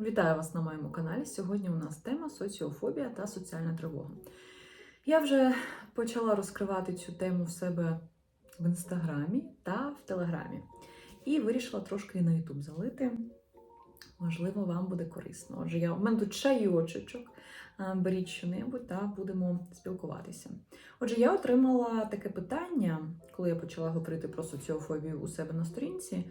Вітаю вас на моєму каналі. Сьогодні у нас тема соціофобія та соціальна тривога. Я вже почала розкривати цю тему в себе в інстаграмі та в телеграмі. І вирішила трошки і на Ютуб залити. Можливо, вам буде корисно. Отже, я, у мене тут чайочечок. А, Беріть що-небудь та будемо спілкуватися. Отже, я отримала таке питання, коли я почала говорити про соціофобію у себе на сторінці.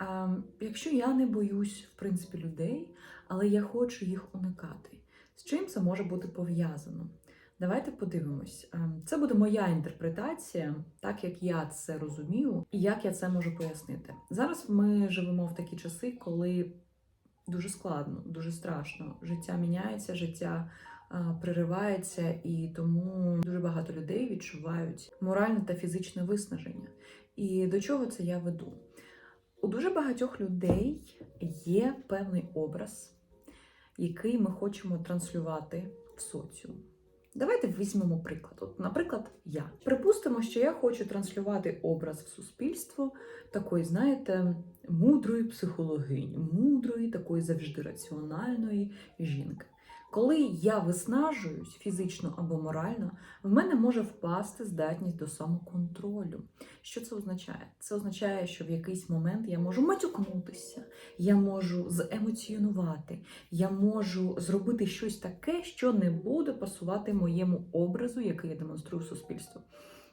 А, якщо я не боюсь, в принципі, людей, але я хочу їх уникати, з чим це може бути пов'язано? Давайте подивимось. Ем, Це буде моя інтерпретація, так як я це розумію, і як я це можу пояснити. Зараз ми живемо в такі часи, коли дуже складно, дуже страшно. Життя міняється, життя а, приривається, і тому дуже багато людей відчувають моральне та фізичне виснаження. І до чого це я веду? У дуже багатьох людей є певний образ, який ми хочемо транслювати в соціум. Давайте візьмемо приклад. От, наприклад, я. Припустимо, що я хочу транслювати образ в суспільство такої, знаєте, мудрої психологині, мудрої, такої завжди раціональної жінки. Коли я виснажуюсь фізично або морально, в мене може впасти здатність до самоконтролю. Що це означає? Це означає, що в якийсь момент я можу матюкнутися, я можу земоціонувати, я можу зробити щось таке, що не буде пасувати моєму образу, який я демонструю суспільству.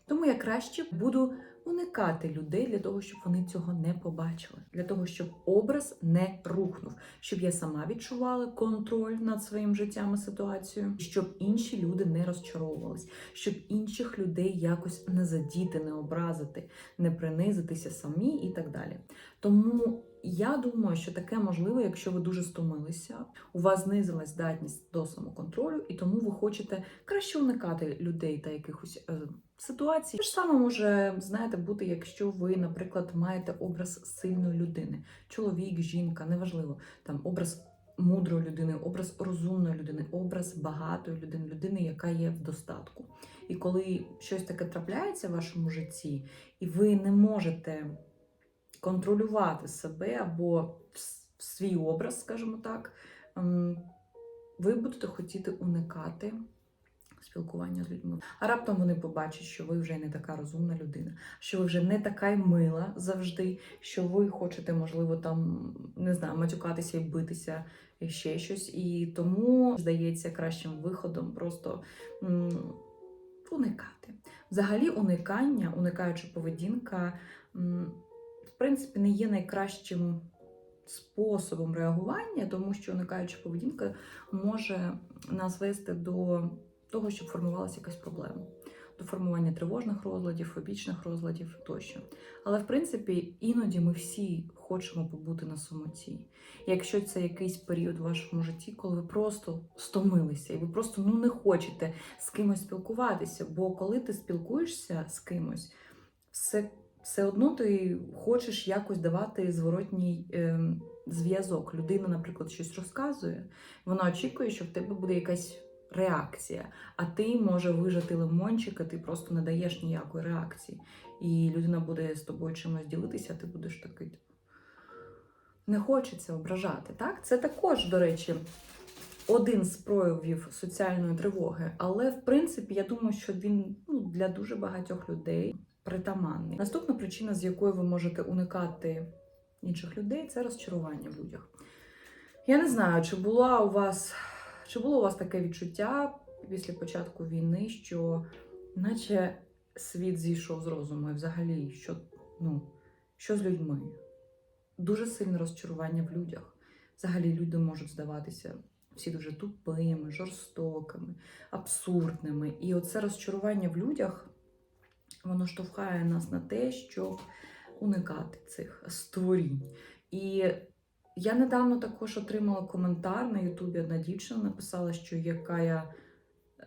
Тому я краще буду уникати людей для того, щоб вони цього не побачили, для того, щоб образ не рухнув, щоб я сама відчувала контроль над своїм життям і ситуацією, щоб інші люди не розчаровувались, щоб інших людей якось не задіти, не образити, не принизитися самі і так далі. Тому я думаю, що таке можливо, якщо ви дуже стомилися, у вас знизилась здатність до самоконтролю, і тому ви хочете краще уникати людей та якихось ситуацій. Те ж саме може знаєте бути, якщо ви, наприклад, маєте образ сильної людини, чоловік, жінка, неважливо, там образ. Мудрої людини, образ розумної людини, образ багатої людини, людини, яка є в достатку. І коли щось таке трапляється в вашому житті, і ви не можете контролювати себе або свій образ, скажімо так, ем, ви будете хотіти уникати спілкування з людьми. А раптом вони побачать, що ви вже не така розумна людина, що ви вже не така й мила завжди, що ви хочете, можливо, там не знаю, матюкатися і битися і ще щось. І тому здається кращим виходом просто м, уникати. Взагалі, уникання, уникаюча поведінка. м, в принципі, не є найкращим способом реагування, тому що уникаюча поведінка може нас вести до того, щоб формувалася якась проблема, до формування тривожних розладів, фобічних розладів тощо. Але в принципі, іноді ми всі хочемо побути на самоті. Якщо це якийсь період в вашому житті, коли ви просто стомилися, і ви просто ну не хочете з кимось спілкуватися, бо коли ти спілкуєшся з кимось, все все одно ти хочеш якось давати зворотній е, зв'язок. Людина, наприклад, щось розказує, вона очікує, що в тебе буде якась реакція, а ти може вижати лимончик, а ти просто не даєш ніякої реакції. І людина буде з тобою чимось ділитися, а ти будеш такий. Не хочеться ображати. Так? Це також, до речі, один з проявів соціальної тривоги. Але, в принципі, я думаю, що він ну, для дуже багатьох людей притаманний. Наступна причина, з якою ви можете уникати інших людей, це розчарування в людях. Я не знаю, чи була у вас, чи було у вас таке відчуття після початку війни, що наче світ зійшов з розуму і взагалі, що, ну, що з людьми? Дуже сильне розчарування в людях. Взагалі люди можуть здаватися всі дуже тупими, жорстокими, абсурдними. І оце розчарування в людях воно штовхає нас на те, щоб уникати цих створінь. І я недавно також отримала коментар на Ютубі. Одна дівчина написала, що яка я,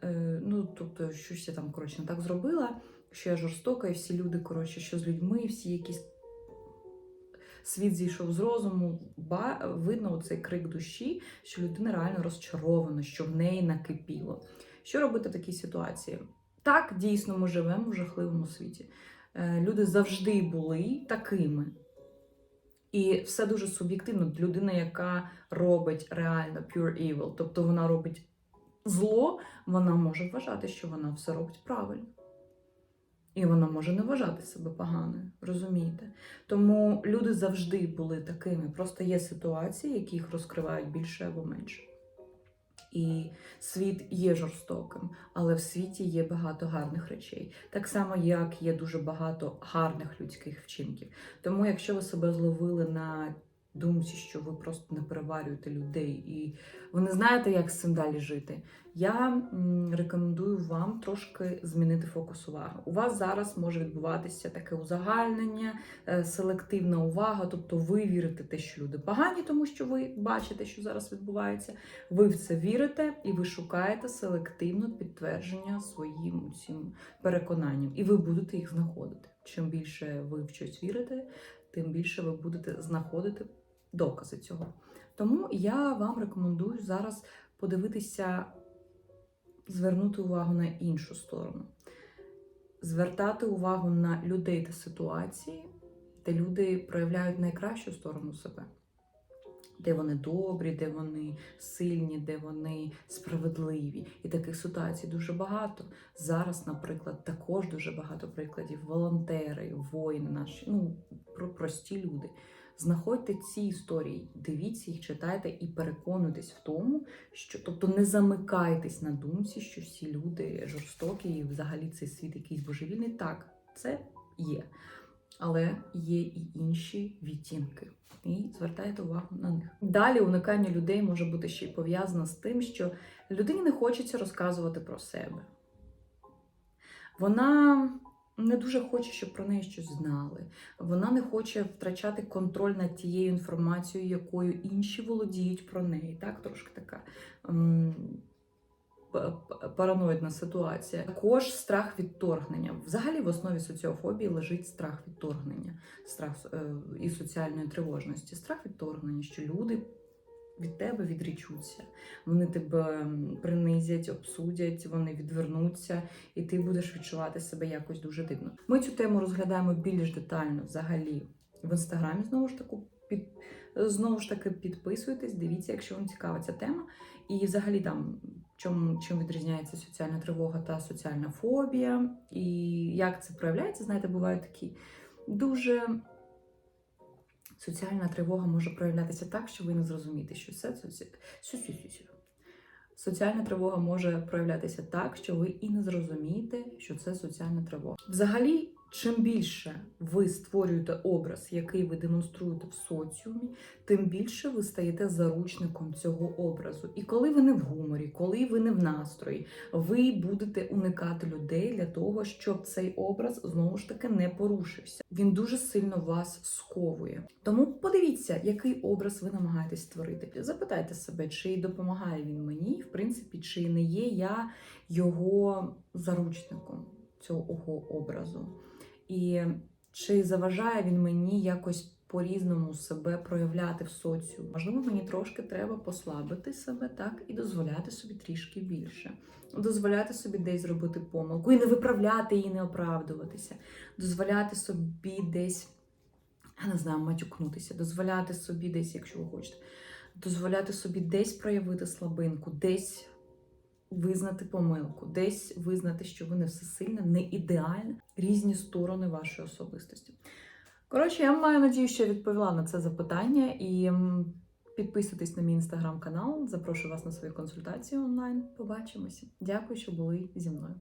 е, ну тобто, щось я там коротше не так зробила, що я жорстока, і всі люди, коротше, що з людьми, всі якісь. Світ зійшов з розуму, ба видно цей крик душі, що людина реально розчарована, що в неї накипіло. Що робити в такій ситуації? Так, дійсно, ми живемо в жахливому світі. Е, Люди завжди були такими. І все дуже суб'єктивно. Людина, яка робить реально pure evil, тобто вона робить зло, вона може вважати, що вона все робить правильно. І вона може не вважати себе поганою, розумієте? Тому люди завжди були такими. Просто є ситуації, які їх розкривають більше або менше. І світ є жорстоким, але в світі є багато гарних речей. Так само, як є дуже багато гарних людських вчинків. Тому, якщо ви себе зловили на думці, що ви просто не переварюєте людей і ви не знаєте, як з цим далі жити, я рекомендую вам трошки змінити фокус уваги. У вас зараз може відбуватися таке узагальнення, е, селективна увага, тобто ви вірите те, що люди погані, тому що ви бачите, що зараз відбувається. Ви в це вірите і ви шукаєте селективно підтвердження своїм цим переконанням, і ви будете їх знаходити. Чим більше ви в щось вірите, тим більше ви будете знаходити докази цього. Тому я вам рекомендую зараз подивитися, звернути увагу на іншу сторону, звертати увагу на людей та ситуації, де люди проявляють найкращу сторону себе. Де вони добрі, де вони сильні, де вони справедливі. І таких ситуацій дуже багато. Зараз, наприклад, також дуже багато прикладів. Волонтери, воїни наші, ну про прості люди. Знаходьте ці історії, дивіться їх, читайте і переконуйтесь в тому, що тобто не замикайтесь на думці, що всі люди жорстокі і взагалі цей світ якийсь божевільний. Так, це є. Але є і інші відтінки. І звертайте увагу на них. Далі уникання людей може бути ще й пов'язано з тим, що людині не хочеться розказувати про себе. Вона не дуже хоче, щоб про неї щось знали. Вона не хоче втрачати контроль над тією інформацією, якою інші володіють про неї. Так, трошки така параноїдна ситуація. Також страх відторгнення. Взагалі в основі соціофобії лежить страх відторгнення, страх е, і соціальної тривожності. Страх відторгнення, що люди. Від тебе відрічуться, вони тебе принизять, обсудять, вони відвернуться, і ти будеш відчувати себе якось дуже дивно. Ми цю тему розглядаємо більш детально взагалі в інстаграмі. Знову ж таки, під знову ж таки підписуйтесь, дивіться, якщо вам цікава ця тема. І взагалі там чому чим відрізняється соціальна тривога та соціальна фобія, і як це проявляється, знаєте, бувають такі дуже. Соціальна тривога може проявлятися так, що ви не зрозумієте, що це соці... Соціальна тривога може проявлятися так, що ви і не зрозумієте, що це соціальна тривога. Взагалі, чим більше ви створюєте образ, який ви демонструєте в соціумі, тим більше ви стаєте заручником цього образу. І коли ви не в гуморі, коли ви не в настрої, ви будете уникати людей для того, щоб цей образ знову ж таки не порушився. Він дуже сильно вас сковує. Тому подивіться, який образ ви намагаєтесь створити. Запитайте себе, чи допомагає він мені, в принципі, чи не є я його заручником цього образу. І чи заважає він мені якось по-різному себе проявляти в соціумі? Можливо, мені трошки треба послабити себе так і дозволяти собі трішки більше. Дозволяти собі десь зробити помилку і не виправляти її, не оправдуватися, дозволяти собі десь, я не знаю, матюкнутися, дозволяти собі десь, якщо ви хочете, дозволяти собі десь проявити слабинку, десь визнати помилку, десь визнати, що ви не всесильна, не ідеальна, різні сторони вашої особистості. Коротше, я маю надію, що я відповіла на це запитання і підписуйтесь на мій інстаграм-канал. Запрошую вас на свої консультації онлайн. Побачимося. Дякую, що були зі мною.